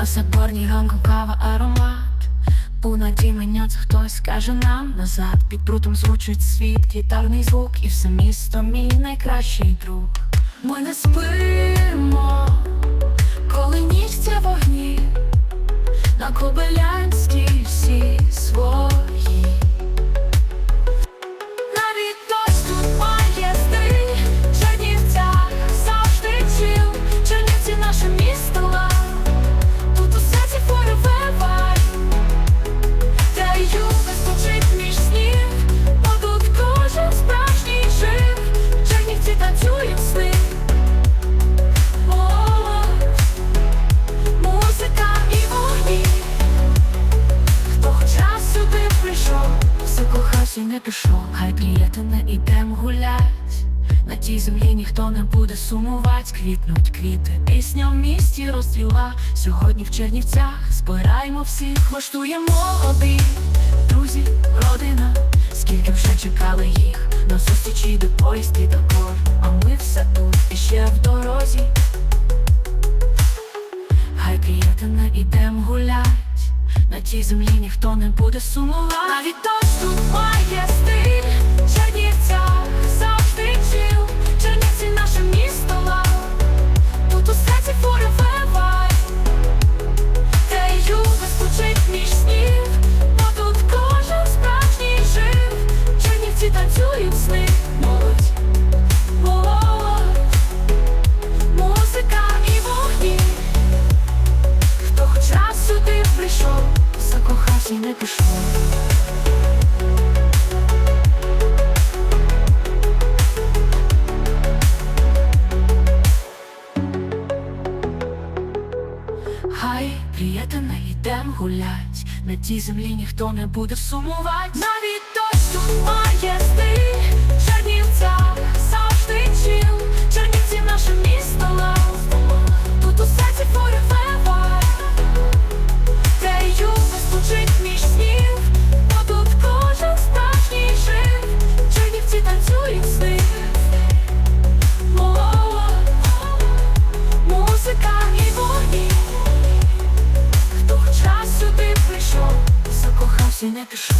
На сапорній ганку кава аромат. У надії мене це хтось скаже нам назад. Під прутом звучить світ, гітарний звук І все місто мій найкращий друг. Ми не спимо, коли ніч це вогні На Кобилянській всі свої все не пішов, хай приятене ідем гулять. На тій землі ніхто не буде сумувать, квітнуть квіти, пісня в місті розцвіла. Сьогодні в Чернівцях збираємо всіх, влаштуємо обід. Друзі, родина, скільки вже чекали їх на зустрічі до поїзд і такор. А ми все тут і ще в дорозі. Хай приятене ідем гулять тій землі ніхто не буде сумувати. Навіть той, тут має стиль й не пішло. Хай приєтене йдем гулять, на тій землі ніхто не буде сумувати. Навіть дощ тут досі не пішов.